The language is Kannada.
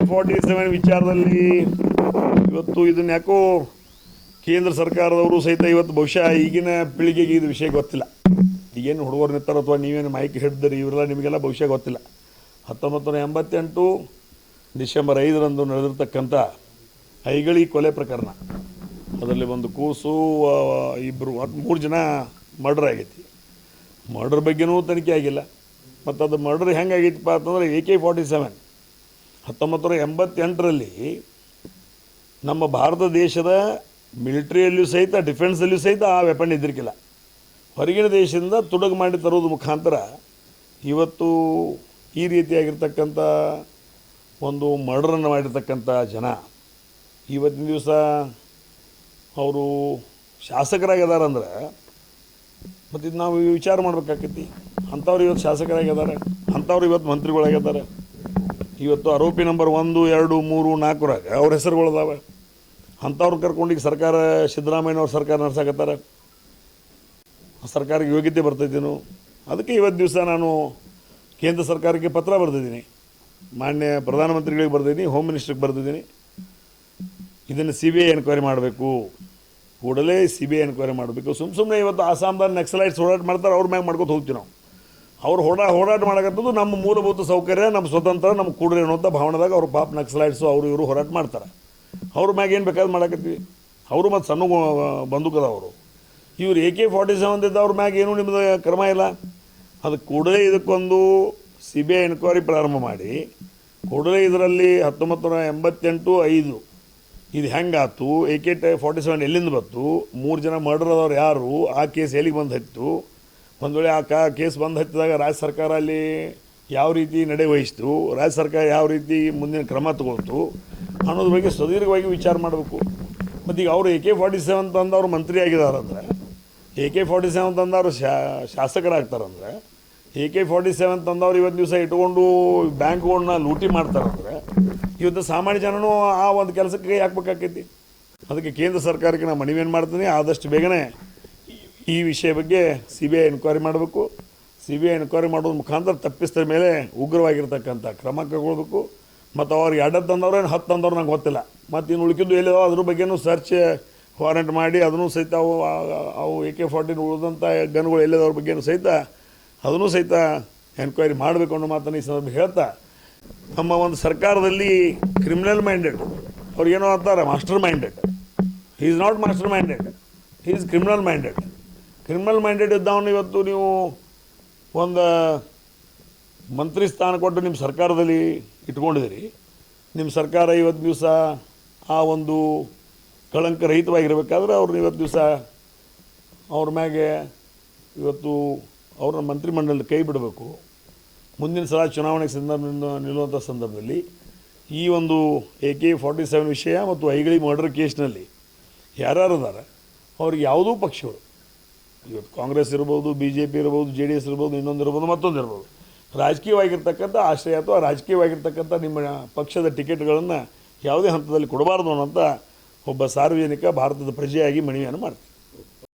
ಫಾರ್ಟಿ ಸೆವೆನ್ ವಿಚಾರದಲ್ಲಿ ಇವತ್ತು ಇದನ್ನ ಯಾಕೋ ಕೇಂದ್ರ ಸರ್ಕಾರದವರು ಸಹಿತ ಇವತ್ತು ಬಹುಶಃ ಈಗಿನ ಪೀಳಿಗೆಗೆ ಇದು ವಿಷಯ ಗೊತ್ತಿಲ್ಲ. ಈಗೇನು ಹುಡುಗರು ನಿಂತಾರೋ ಅಥವಾ ನೀವೇನು ಮೈಕ್ ಹಿಡಿದ್ರಿ ಇವರೆಲ್ಲ ನಿಮಗೆಲ್ಲ ಬಹುಶಃ ಗೊತ್ತಿಲ್ಲ. ಹತ್ತೊಂಬತ್ತು ನೂರ ಎಂಬತ್ತೆಂಟು ಡಿಸೆಂಬರ್ ಐದರಂದು ನಡೆದಿರ್ತಕ್ಕಂಥ ಐಗಳಿ ಕೊಲೆ ಪ್ರಕರಣ. ಅದರಲ್ಲಿ ಒಂದು ಕೂಸು ಇಬ್ಬರು ಹತ್ತು ಮೂರು ಜನ ಮರ್ಡರ್ ಆಗೈತಿ. ಮರ್ಡರ್ ಬಗ್ಗೆನೂ ತನಿಖೆ ಆಗಿಲ್ಲ. ಮತ್ತು ಅದು ಮರ್ಡರ್ ಹೆಂಗಾಗೈತಪ್ಪ ಅಂತಂದ್ರೆ ಎ ಕೆ ಫಾರ್ಟಿ ಸೆವೆನ್ ಹತ್ತೊಂಬತ್ತು ನೂರ ಎಂಬತ್ತೆಂಟರಲ್ಲಿ ನಮ್ಮ ಭಾರತ ದೇಶದ ಮಿಲಿಟ್ರಿಯಲ್ಲಿಯೂ ಸಹಿತ ಡಿಫೆನ್ಸಲ್ಲಿಯೂ ಸಹಿತ ಆ ವೆಪನ್ ಇದ್ದಿರಕಿಲ್ಲ ಹೊರಗಿನ ದೇಶದಿಂದ ತುಡುಗು ಮಾಡಿ ತರೋದು ಮುಖಾಂತರ ಇವತ್ತು ಈ ರೀತಿಯಾಗಿರ್ತಕ್ಕಂಥ ಒಂದು ಮರ್ಡರನ್ನು ಮಾಡಿರ್ತಕ್ಕಂಥ ಜನ ಇವತ್ತಿನ ದಿವಸ ಅವರು ಶಾಸಕರಾಗಿದಾರಂದ್ರೆ ಮತ್ತು ಇದು ನಾವು ವಿಚಾರ ಮಾಡ್ಬೇಕಾಕೈತಿ. ಅಂಥವ್ರು ಇವತ್ತು ಶಾಸಕರಾಗಿದ್ದಾರೆ, ಅಂಥವ್ರು ಇವತ್ತು ಮಂತ್ರಿಗಳಾಗಿದ್ದಾರೆ. ಇವತ್ತು ಆರೋಪಿ ನಂಬರ್ ಒಂದು, ಎರಡು, ಮೂರು, ನಾಲ್ಕರಾಗ ಅವ್ರ ಹೆಸರುಗಳದಾವೆ ಅಂಥವ್ರು ಕರ್ಕೊಂಡು ಈಗ ಸರ್ಕಾರ, ಸಿದ್ದರಾಮಯ್ಯನವ್ರ ಸರ್ಕಾರ ನಡ್ಸಕತ್ತಾರೆ. ಸರ್ಕಾರಕ್ಕೆ ಯೋಗ್ಯತೆ ಬರ್ತೈತೇನು. ಅದಕ್ಕೆ ಇವತ್ತು ದಿವಸ ನಾನು ಕೇಂದ್ರ ಸರ್ಕಾರಕ್ಕೆ ಪತ್ರ ಬರೆದಿದ್ದೀನಿ. ಮಾನ್ಯ ಪ್ರಧಾನಮಂತ್ರಿಗಳಿಗೆ ಬರ್ದಿದ್ದೀನಿ ಹೋಮ್ ಮಿನಿಸ್ಟ್ರಿಗೆ ಬರ್ದಿದ್ದೀನಿ. ಇದನ್ನು ಸಿ ಬಿ ಐ ಎನ್ಕ್ವೈರಿ ಮಾಡಬೇಕು. ಕೂಡಲೇ ಸಿ ಬಿ ಐ ಎನ್ಕ್ವೈರಿ ಮಾಡಬೇಕು. ಸುಮ್ಮ ಸುಮ್ಮನೆ ಇವತ್ತು ಆಸಾಮ್ದಾಗ ನಕ್ಸಲೈಟ್ಸ್ ಹೋರಾಟ ಮಾಡ್ತಾರೆ, ಅವ್ರ ಮ್ಯಾಗ ಮಾಡ್ಕೊತ ಹೋಗ್ತೀವಿ ನಾವು. ಅವ್ರು ಹೋರಾ, ಹೋರಾಟ ಮಾಡಕತ್ತದು ನಮ್ಮ ಮೂಲಭೂತ ಸೌಕರ್ಯ, ನಮ್ಮ ಸ್ವತಂತ್ರ, ನಮ್ಮ ಕೂಡಲೇ ಅನ್ನೋಂಥ ಭಾವನೆದಾಗ ಅವ್ರು ಪಾಪ ನಕ್ಸಲೈಟ್ಸು ಅವರು ಇವರು ಹೋರಾಟ ಮಾಡ್ತಾರೆ. ಅವ್ರ ಮ್ಯಾಗ ಏನು ಬೇಕಾದ್ರೆ ಮಾಡಕತ್ತೀವಿ. ಅವರು ಮತ್ತು ಸಣ್ಣ ಬಂದೂಕದ ಅವರು. ಇವ್ರು ಎ ಕೆ ಫಾರ್ಟಿ ಸೆವೆನ್ ಇದ್ದ ಅವ್ರ ಮ್ಯಾಗ ಏನು ನಿಮ್ಮದು ಕ್ರಮ ಇಲ್ಲ. ಅದು ಕೂಡಲೇ ಇದಕ್ಕೊಂದು ಸಿ ಬಿ ಐ ಎನ್ಕ್ವೈರಿ ಪ್ರಾರಂಭ ಮಾಡಿ, ಕೂಡಲೇ ಇದರಲ್ಲಿ ಹತ್ತೊಂಬತ್ತು ನೂರ ಎಂಬತ್ತೆಂಟು ಐದು ಇದು ಹೆಂಗಾತು, ಎ ಕೆ ಟ ಫಾರ್ಟಿ ಸೆವೆನ್ ಎಲ್ಲಿಂದ ಬಂತು, ಮೂರು ಜನ ಮರ್ಡರ್ ಆದವ್ರು ಯಾರು, ಆ ಕೇಸ್ ಎಲ್ಲಿಗೆ ಬಂದು ಹತ್ತಿತು ಒಂದು ಆ ಕೇಸ್ ಬಂದು ಹತ್ತಿದಾಗ ರಾಜ್ಯ ಸರ್ಕಾರ ಅಲ್ಲಿ ಯಾವ ರೀತಿ ನಡೆ ವಹಿಸ್ತು, ರಾಜ್ಯ ಸರ್ಕಾರ ಯಾವ ರೀತಿ ಮುಂದಿನ ಕ್ರಮ ತಗೊಳ್ತು ಅನ್ನೋದ್ರ ಬಗ್ಗೆ ಸುದೀರ್ಘವಾಗಿ ವಿಚಾರ ಮಾಡಬೇಕು. ಮತ್ತು ಈಗ ಅವರು ಎ ಕೆ ಫಾರ್ಟಿ ಸೆವೆನ್ ತಂದವರು ಮಂತ್ರಿ ಆಗಿದಾರಂದ್ರೆ, ಎ ಕೆ ಫಾರ್ಟಿ ಸೆವೆನ್ ತಂದವರು ಶಾ, ಶಾಸಕರಾಗ್ತಾರಂದ್ರೆ, ಎ ಕೆ ಫಾರ್ಟಿ ಸೆವೆನ್ ತಂದವ್ರು ಇವತ್ತು ದಿವಸ ಇಟ್ಕೊಂಡು ಬ್ಯಾಂಕ್ಗಳನ್ನ ಲೂಟಿ ಮಾಡ್ತಾರಂದ್ರೆ, ಇವತ್ತು ಸಾಮಾನ್ಯ ಜನನೂ ಆ ಒಂದು ಕೆಲಸಕ್ಕೆ ಹಾಕ್ಬೇಕಾಕೈತಿ. ಅದಕ್ಕೆ ಕೇಂದ್ರ ಸರ್ಕಾರಕ್ಕೆ ನಾನು ಏನು ಮಾಡ್ತೀನಿ. ಆದಷ್ಟು ಬೇಗನೆ ಈ- ವಿಷಯ ಬಗ್ಗೆ ಸಿ ಬಿ ಐ ಎನ್ಕ್ವೈರಿ ಮಾಡಬೇಕು. ಸಿ ಬಿ ಐ ಎನ್ಕ್ವೈರಿ ಮಾಡೋದ್ರ ಮುಖಾಂತರ ತಪ್ಪಿಸಿದ ಮೇಲೆ ಉಗ್ರವಾಗಿರ್ತಕ್ಕಂಥ ಕ್ರಮ ಕೈಗೊಳ್ಬೇಕು. ಮತ್ತು ಅವ್ರು ಎರಡು ತಂದವ್ರು ಏನು ಹತ್ತು ತಂದವ್ರು ನಂಗೆ ಗೊತ್ತಿಲ್ಲ. ಮತ್ತು ಇನ್ನು ಉಳಿಕಿದ್ದು ಎಲ್ಲಿದಾವೆ ಅದ್ರ ಬಗ್ಗೆನೂ ಸರ್ಚ್ ವಾರಂಟ್ ಮಾಡಿ ಅದನ್ನು ಸಹಿತ ಅವು ಅವು ಎ ಕೆ ಫಾರ್ಟಿನ್ ಉಳಿದಂಥ ಗನ್ಗಳು ಎಲ್ಲಿದವ್ರ ಬಗ್ಗೆನೂ ಸಹಿತ ಅದನ್ನು ಸಹಿತ ಎನ್ಕ್ವೈರಿ ಮಾಡಬೇಕು ಅನ್ನೋ ಮಾತನ್ನು ಈ ಸಂದರ್ಭ ಹೇಳ್ತಾ. ನಮ್ಮ ಒಂದು ಸರ್ಕಾರದಲ್ಲಿ ಕ್ರಿಮಿನಲ್ ಮೈಂಡೆಡ್ ಅವ್ರಿಗೇನೋ ಅಂತಾರೆ master minded is not master minded is criminal minded criminal minded ಇದ್ದವನು ಇವತ್ತು ನೀವು ಒಂದು ಮಂತ್ರಿ ಸ್ಥಾನ ಕೊಟ್ಟು ನಿಮ್ಮ ಸರ್ಕಾರದಲ್ಲಿ ಇಟ್ಕೊಂಡಿದ್ದೀರಿ. ನಿಮ್ಮ ಸರ್ಕಾರ ಇವತ್ತು ದಿವಸ ಆ ಒಂದು ಕಳಂಕ ರಹಿತವಾಗಿರಬೇಕಾದ್ರೆ ಅವ್ರನ್ನ ಇವತ್ತು ದಿವಸ ಅವ್ರ ಮ್ಯಾಗೆ ಇವತ್ತು ಅವ್ರನ್ನ ಮಂತ್ರಿಮಂಡಲದ ಕೈ ಬಿಡಬೇಕು. ಮುಂದಿನ ಸಲ ಚುನಾವಣೆ ಸಂದರ್ಭ ನಿಲ್ಲುವಂಥ ಸಂದರ್ಭದಲ್ಲಿ ಈ ಒಂದು ಎ ಕೆ ಫಾರ್ಟಿ ಸೆವೆನ್ ವಿಷಯ ಮತ್ತು ಐಗಳಿ ಮರ್ಡರ್ ಕೇಸ್ನಲ್ಲಿ ಯಾರ್ಯಾರು ಅದಾರ ಅವ್ರಿಗೆ ಯಾವುದೂ ಪಕ್ಷಗಳು ಇವತ್ತು ಕಾಂಗ್ರೆಸ್ ಇರ್ಬೋದು ಬಿ ಜೆ ಪಿ ಇರ್ಬೋದು, ಜೆ ಡಿ ಎಸ್ ಇರ್ಬೋದು, ಇನ್ನೊಂದು ಇರ್ಬೋದು, ಮತ್ತೊಂದು ಇರ್ಬೋದು. ರಾಜಕೀಯವಾಗಿರ್ತಕ್ಕಂಥ ಆಶ್ರಯ ಅಥವಾ ರಾಜಕೀಯವಾಗಿರ್ತಕ್ಕಂಥ ನಿಮ್ಮ ಪಕ್ಷದ ಟಿಕೆಟ್ಗಳನ್ನು ಯಾವುದೇ ಹಂತದಲ್ಲಿ ಕೊಡಬಾರ್ದು ಅನ್ನೋಂಥ ಒಬ್ಬ ಸಾರ್ವಜನಿಕ ಭಾರತದ ಪ್ರಜೆಯಾಗಿ ಮನವಿಯನ್ನು ಮಾಡ್ತೀನಿ.